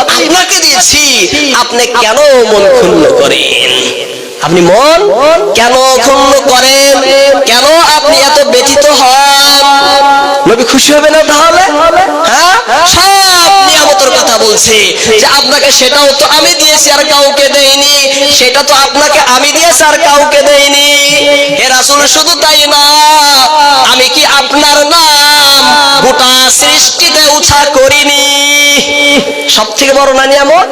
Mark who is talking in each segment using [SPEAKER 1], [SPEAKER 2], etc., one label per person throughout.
[SPEAKER 1] আপনাকে দিয়েছি। আপনি কেন মন ক্ষুণ্ণ করেন? আপনি মন কেন ক্ষুণ্ণ করেন? কেন আপনি এত ব্যথিত হন? নবী খুশি হবে না তাহলে? হ্যাঁ? সব নিয়ামতের কথা বলছে। যে আপনাকে সেটাও তো আমি দিয়েছি আর কাউকে দেইনি। সেটা তো আপনাকে আমি দিয়েছি আর কাউকে দেইনি। হে রাসূল শুধু তাই না আমি কি আপনার নাম গোটা সৃষ্টিতে উঠা করিনি? সব থেকে বড় না নিয়ামত?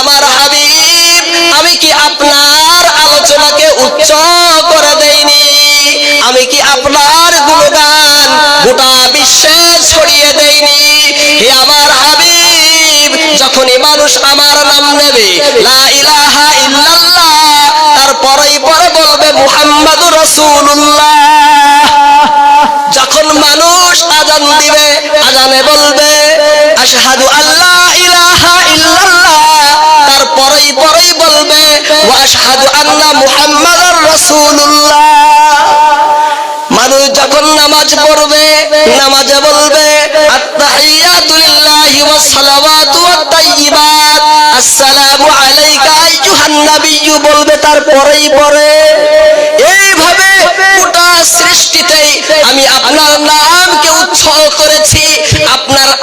[SPEAKER 1] আমার হাবিব, আমি কি আপনার আলোচনাকে উচ্চ করে দেইনি? আমি কি আপনার গুণগান গোটা বিশ্বে ছড়িয়ে দেইনি? হে আমার হাবিব, যখনই মানুষ আমার নাম নেবে, লা ইলাহা আজানে বলবে, আশহাদু আল্লাহ ইলাহা ইল্লাল্লাহ। তারপরেই পরেই বলবে, ওয়া আশহাদু আন্না মুহাম্মাদার রাসূলুল্লাহ। মানুষ যখন নামাজ পড়বে, নামাজে বলবে, আত্তাহিয়াতু লিল্লাহি ওয়াস সালাওয়াতু ওয়াত তাইয়্যিবাত আসসালামু আলাইকা আইয়ুহান নাবিয়্যু। বলবে তারপরেই পরে। এইভাবে গোটা সৃষ্টিতেই আমি আপনার নামকে উৎসর্গ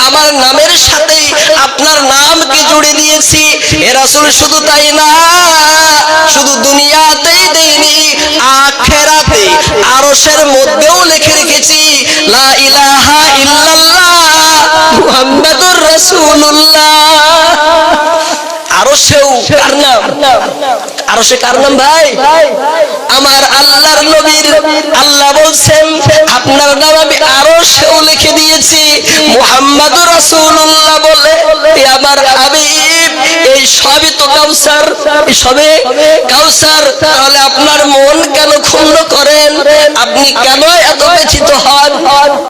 [SPEAKER 1] আমার নামের সাথে আপনার নামকে জুড়ে দিয়েছি। এ রাসূল শুধু তাই না শুধু দুনিয়াতেই দেইনি আখেরাতে আরশের মধ্যেও লিখে রেখেছি লা ইলাহা ইল্লাল্লাহ মুহাম্মাদুর রাসূলুল্লাহ। আরশেও কার নাম? আরশে কার নাম ভাই? আমার আল্লাহর নবীর আল্লাহ বলছেন আপনার নাম আমি দিয়েছি মোহাম্মদ রাসূলুল্লাহ বলে আমার আমি এই সবই তো কাউসার সবে কাউসার তাহলে আপনার মন কেন ক্ষুণ্ণ করেন? আপনি কেন এত ব্যথিত হন?